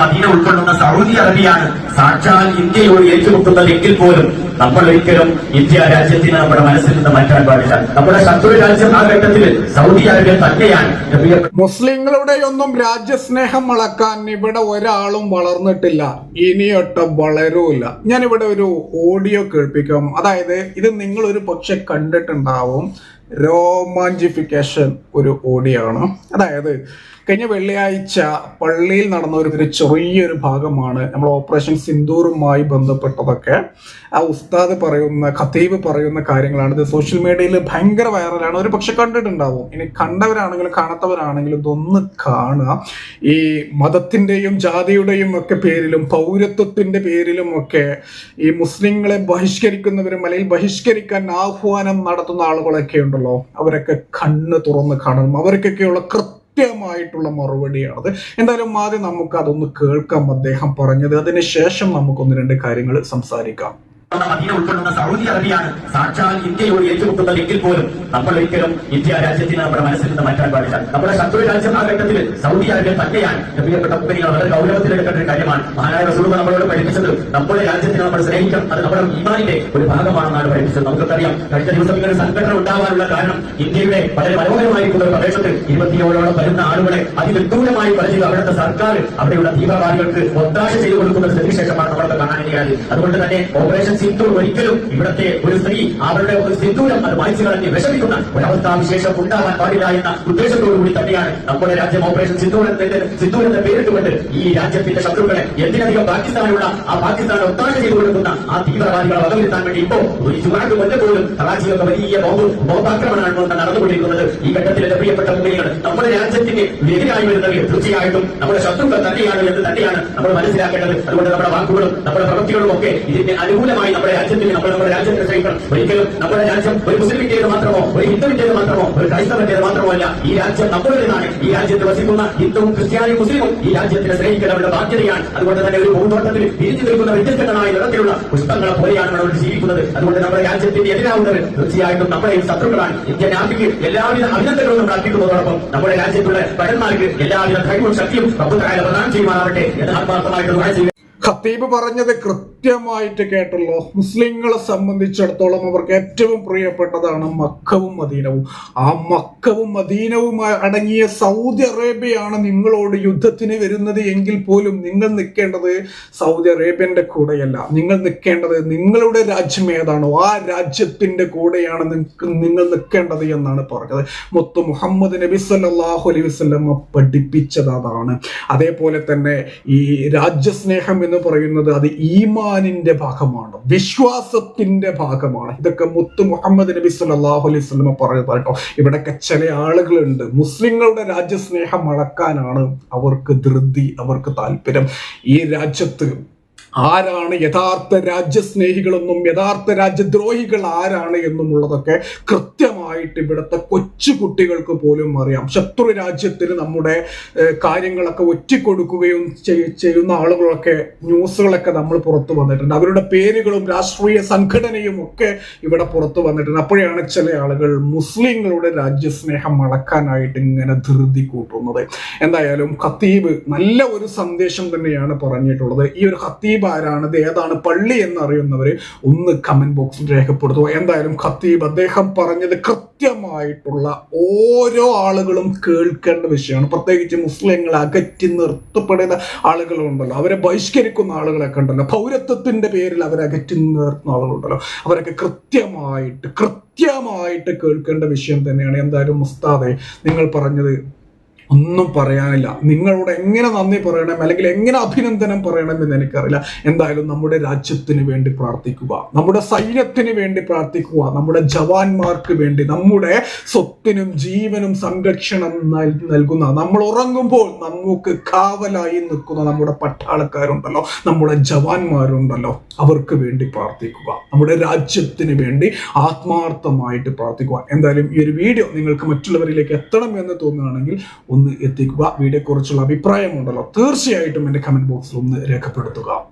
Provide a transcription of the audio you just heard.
Medina ഉൾക്കൊള്ളുന്ന Saudi അറേബ്യയാണ് സാക്ഷാൽ ഇന്ത്യയോട് ഏറ്റുമുട്ടുന്നത് പോലും നമ്മൾ ഒരിക്കലും ഇന്ത്യ രാജ്യത്തിന് നമ്മുടെ മനസ്സിൽ നിന്ന് മാറ്റാൻ പാടില്ല. നമ്മുടെ ശത്രു രാജ്യം ആ ഘട്ടത്തിൽ സൗദി അറേബ്യ തന്നെയാണ്. എന്റെ മുസ്ലിങ്ങളുടെ ഒന്നും രാജ്യസ്നേഹം വളക്കാൻ ഇവിടെ ഒരാളും വളർന്നിട്ടില്ല. ഇനിയൊട്ടും വളരൂല ഞാനിവിടെ ഒരു ഓഡിയോ കേൾപ്പിക്കാം. അതായത് ഇത് നിങ്ങൾ ഒരു പക്ഷെ കണ്ടിട്ടുണ്ടാവും. രോമാഞ്ചിഫിക്കേഷൻ ഒരു ഓഡിയാണ്. അതായത് കഴിഞ്ഞ വെള്ളിയാഴ്ച പള്ളിയിൽ നടന്ന ഒരു ചെറിയൊരു ഭാഗമാണ് നമ്മൾ ഓപ്പറേഷൻ സിന്ദൂറുമായി ബന്ധപ്പെട്ടതൊക്കെ. ആ ഉസ്താദ് പറയുന്ന ഖത്തീബ് പറയുന്ന കാര്യങ്ങളാണ്. ഇത് സോഷ്യൽ മീഡിയയിൽ ഭയങ്കര വൈറലാണ്. ഒരു പക്ഷെ കണ്ടിട്ടുണ്ടാവും. ഇനി കണ്ടവരാണെങ്കിലും കാണാത്തവരാണെങ്കിലും ഇതൊന്ന് കാണുക. ഈ മതത്തിന്റെയും ജാതിയുടെയും ഒക്കെ പേരിലും പൗരത്വത്തിന്റെ പേരിലും ഒക്കെ ഈ മുസ്ലിങ്ങളെ ബഹിഷ്കരിക്കുന്നവരും അല്ലെങ്കിൽ ബഹിഷ്കരിക്കാൻ ആഹ്വാനം നടത്തുന്ന ആളുകളൊക്കെ ഉണ്ടല്ലോ? അവരൊക്കെ കണ്ണ് തുറന്ന് കാണണം. അവർക്കൊക്കെയുള്ള കൃത്യമായിട്ടുള്ള മറുപടിയാണത്. എന്തായാലും ആദ്യം നമുക്ക് അതൊന്ന് കേൾക്കാം അദ്ദേഹം പറഞ്ഞത്. അതിനുശേഷം നമുക്കൊന്ന് രണ്ട് കാര്യങ്ങൾ സംസാരിക്കാം. മദീന ഉൾക്കൊള്ളുന്ന സൗദി അറേബ്യയാണ്. സാക്ഷാൽ ഇന്ത്യയോട് ഏറ്റുമുട്ടുന്നത് എങ്കിൽ പോലും നമ്മൾ ഒരിക്കലും ഇന്ത്യ രാജ്യത്തിന് നമ്മുടെ മനസ്സിൽ നിന്ന് മാറ്റാൻ പാടില്ല. നമ്മുടെ ശത്രു രാജ്യം ആ ഘട്ടത്തിൽ സൗദി അറേബ്യ തന്നെയാണ്. പ്രിയപ്പെട്ട കുപ്പനികൾ വളരെ ഗൗരവത്തിലെടുക്കേണ്ട ഒരു കാര്യമാണ്. മഹാനായ റസൂൽ നമ്മളോട് പഠിപ്പിച്ചത് നമ്മുടെ രാജ്യത്തിന് നമ്മൾ സ്നേഹിക്കണം. അത് നമ്മുടെ ഈമാനിന്റെ ഒരു ഭാഗമാണെന്നാണ് പഠിപ്പിച്ചത്. നമുക്കറിയാം കഴിഞ്ഞ ദിവസം ഇങ്ങനെ സംഘടന ഉണ്ടാവാനുള്ള കാരണം ഇന്ത്യയുടെ വളരെ മനോഹരമായിട്ടുള്ള ഒരു പ്രദേശത്ത് ഇരുപത്തിയോളോളം വരുന്ന ആളുകളെ അതിവിദൂരമായി പറഞ്ഞു അവിടുത്തെ സർക്കാർ അവിടെയുള്ള തീവ്രവാദികൾക്ക് ഒത്താശ ചെയ്തു കൊടുക്കുന്ന സ്ഥിതിവിശേഷമാണ് നമ്മളൊക്കെ കാണാനിരിക്കുന്നത് അതുകൊണ്ട് തന്നെ ഓപ്പറേഷൻ സിന്ദൂർ ഒരിക്കലും ഇവിടത്തെ ഒരു സ്ത്രീ അവരുടെ ഒരു സിന്ദൂരം അത് വായിച്ചു കളഞ്ഞ് വിഷമിക്കുന്ന ഒരവസ്ഥാ വിശേഷം ഉണ്ടാകാൻ പാടില്ല എന്ന ഉദ്ദേശത്തോടു കൂടി തന്നെയാണ് നമ്മുടെ രാജ്യം ഓപ്പറേഷൻ സിന്ദൂരത്തിന്റെ സിന്ദൂരത്തെ പേരിട്ടുകൊണ്ട് ഈ രാജ്യത്തിന്റെ ശത്രുക്കളെ എന്തിനധികം പാകിസ്ഥാനുള്ള ആ പാകിസ്ഥാൻ ഒത്താശ ചെയ്തു കൊടുക്കുന്ന ആ തീവ്രവാദികളെ വകവരുത്താൻ വേണ്ടി ഇപ്പോ ഒരു ചുവടക്ക് കൊല്ലം പോലും കറാച്ചിയൊക്കെ വലിയ ബോംബ് ബോംബാക്രമണമാണ് നടന്നുകൊണ്ടിരിക്കുന്നത്. ഈ ഘട്ടത്തിലെ പ്രിയപ്പെട്ട മുമ്പിലുകൾ നമ്മുടെ രാജ്യത്തിന് എതിരായി വരുന്നവർ തീർച്ചയായിട്ടും നമ്മുടെ ശത്രുക്കൾ തന്നെയാണ് എന്ന് തന്നെയാണ് നമ്മൾ മനസ്സിലാക്കേണ്ടത്. അതുകൊണ്ട് നമ്മുടെ വാക്കുകളും നമ്മുടെ പ്രവൃത്തികളും ഒക്കെ ഇതിന്റെ അനുകൂലമായി നമ്മുടെ രാജ്യത്തിന് നമ്മൾ നമ്മുടെ രാജ്യത്തെ സ്നേഹിക്കണം ഒരിക്കലും നമ്മുടെ രാജ്യം ഒരു മുസ്ലിമിന്റേത് മാത്രമോ ഒരു ഹിന്ദുവിന്റേത് മാത്രമോ ഒരു ക്രൈസ്തവന്റേത് മാത്രമോ അല്ല. ഈ രാജ്യം നമ്മുടേതാണ് ഈ രാജ്യത്ത് വസിക്കുന്ന ഹിന്ദുവും ക്രിസ്ത്യാനിയും മുസ്ലിമും ഈ രാജ്യത്തിന് സ്നേഹിക്കേണ്ട അവരുടെ ബാധ്യതയാണ്. അതുകൊണ്ട് തന്നെ ഒരു ഭൂതോട്ടത്തിൽ തിരിഞ്ഞു നിൽക്കുന്ന വ്യത്യസ്തങ്ങളായ നിറത്തിലുള്ള പുഷ്പങ്ങളെ പോലെയാണ് നമ്മൾ ജീവിക്കുന്നത്. അതുകൊണ്ട് നമ്മുടെ രാജ്യത്തിന്റെ എതിരാവുന്നവർ തീർച്ചയായിട്ടും നമ്മുടെ ശത്രുക്കളാണ്. ഇന്ത്യൻ ആർമിക്ക് എല്ലാവിധ അഭിനന്ദനങ്ങളും നമ്മൾ അർപ്പിക്കുന്നതോടൊപ്പം നമ്മുടെ രാജ്യത്തുള്ള ഭടന്മാർക്ക് എല്ലാവിധ കഴിവും ശക്തിയും പ്രബുദ്ധരായ പ്രദാനം ചെയ്യുമാറാവട്ടെ എന്ന് ആത്മാർത്ഥമായിട്ട് ഖത്തീബ് പറഞ്ഞത് കൃത്യമായിട്ട് കേട്ടല്ലോ. മുസ്ലിങ്ങളെ സംബന്ധിച്ചിടത്തോളം അവർക്ക് ഏറ്റവും പ്രിയപ്പെട്ടതാണ് മക്കവും മദീനവും. ആ മക്കവും മദീനവും അടങ്ങിയ സൗദി അറേബ്യയാണ് നിങ്ങളോട് യുദ്ധത്തിന് വരുന്നത് എങ്കിൽ പോലും നിങ്ങൾ നിൽക്കേണ്ടത് സൗദി അറേബ്യന്റെ കൂടെയല്ല. നിങ്ങൾ നിൽക്കേണ്ടത് നിങ്ങളുടെ രാജ്യം ഏതാണോ ആ രാജ്യത്തിന്റെ കൂടെയാണ് നിങ്ങൾ നിൽക്കേണ്ടത് എന്നാണ് പറഞ്ഞത്. മൊത്തം മുഹമ്മദ് നബി സല്ലാഹു അലൈഹി പഠിപ്പിച്ചത് അതാണ്. അതേപോലെ തന്നെ ഈ രാജ്യസ്നേഹം എന്ന് പറയുന്നത് അത് ഈമാനിന്റെ ഭാഗമാണ് വിശ്വാസത്തിന്റെ ഭാഗമാണ്. ഇതൊക്കെ മുത്ത് മുഹമ്മദ് നബി സല്ലാഹു അലൈഹി സ്വലമ പറയുന്നത് കേട്ടോ. ഇവിടെയൊക്കെ ചില ആളുകളുണ്ട്. മുസ്ലിങ്ങളുടെ രാജ്യസ്നേഹം അളക്കാനാണ് അവർക്ക് ധൃതി അവർക്ക് താല്പര്യം. ഈ രാജ്യത്ത് ആരാണ് യഥാർത്ഥ രാജ്യസ്നേഹികളെന്നും യഥാർത്ഥ രാജ്യദ്രോഹികൾ ആരാണ് എന്നുമുള്ളതൊക്കെ കൃത്യമായിട്ട് ഇവിടുത്തെ കൊച്ചു കുട്ടികൾക്ക് പോലും അറിയാം. ശത്രു രാജ്യത്തിന് നമ്മുടെ കാര്യങ്ങളൊക്കെ ഒറ്റിക്കൊടുക്കുകയും ചെയ്- ചെയ്യുന്ന ആളുകളൊക്കെ ന്യൂസുകളൊക്കെ നമ്മൾ പുറത്തു വന്നിട്ടുണ്ട്. അവരുടെ പേരുകളും രാഷ്ട്രീയ സംഘടനയും ഒക്കെ ഇവിടെ പുറത്തു വന്നിട്ടുണ്ട്. അപ്പോഴാണ് ചില ആളുകൾ മുസ്ലിങ്ങളുടെ രാജ്യസ്നേഹം അളക്കാനായിട്ട് ഇങ്ങനെ ധൃതി കൂട്ടുന്നത്. എന്തായാലും ഖത്തീബ് നല്ല ഒരു സന്ദേശം തന്നെയാണ് പറഞ്ഞിട്ടുള്ളത്. ഈ ഒരു ഖത്തീബ് ആരാണ്? ഇത് ഏതാണ് പള്ളി എന്ന് അറിയുന്നവർ ഒന്ന് കമന്റ് ബോക്സിൽ രേഖപ്പെടുത്തുക എന്തായാലും ഖത്തീബ് അദ്ദേഹം പറഞ്ഞത് കൃത്യമായിട്ടുള്ള ഓരോ ആളുകളും കേൾക്കേണ്ട വിഷയമാണ്. പ്രത്യേകിച്ച് മുസ്ലിങ്ങളെ അകറ്റി നിർത്തപ്പെടുന്ന ആളുകളുണ്ടല്ലോ. അവരെ ബഹിഷ്കരിക്കുന്ന ആളുകളൊക്കെ ഉണ്ടല്ലോ. പൗരത്വത്തിന്റെ പേരിൽ അവരെ അകറ്റി നിർത്തുന്ന ആളുകളുണ്ടല്ലോ. അവരൊക്കെ കൃത്യമായിട്ട് കൃത്യമായിട്ട് കേൾക്കേണ്ട വിഷയം തന്നെയാണ്. എന്തായാലും മുസ്താദെ നിങ്ങൾ പറഞ്ഞത് ഒന്നും പറയാനില്ല. നിങ്ങളോട് എങ്ങനെ നന്ദി പറയണം? അല്ലെങ്കിൽ എങ്ങനെ അഭിനന്ദനം പറയണം എന്ന് എനിക്കറിയില്ല. എന്തായാലും നമ്മുടെ രാജ്യത്തിന് വേണ്ടി പ്രാർത്ഥിക്കുക. നമ്മുടെ സൈന്യത്തിന് വേണ്ടി പ്രാർത്ഥിക്കുക. നമ്മുടെ ജവാന്മാർക്ക് വേണ്ടി. നമ്മുടെ സ്വത്തിനും ജീവനും സംരക്ഷണം നൽകുന്ന നമ്മൾ ഉറങ്ങുമ്പോൾ നമുക്ക് കാവലായി നിൽക്കുന്ന നമ്മുടെ പട്ടാളക്കാരുണ്ടല്ലോ. നമ്മുടെ ജവാന്മാരുണ്ടല്ലോ. അവർക്ക് വേണ്ടി പ്രാർത്ഥിക്കുക. നമ്മുടെ രാജ്യത്തിന് വേണ്ടി ആത്മാർത്ഥമായിട്ട് പ്രാർത്ഥിക്കുക. എന്തായാലും ഈ ഒരു വീഡിയോ നിങ്ങൾക്ക് മറ്റുള്ളവരിലേക്ക് എത്തണം എന്ന് തോന്നുകയാണെങ്കിൽ ഒന്ന് എത്തിക്കുക. വീഡിയോ കുറിച്ചുള്ള അഭിപ്രായമുണ്ടല്ലോ തീർച്ചയായിട്ടും എന്റെ കമന്റ് ബോക്സിൽ ഒന്ന് രേഖപ്പെടുത്തുക.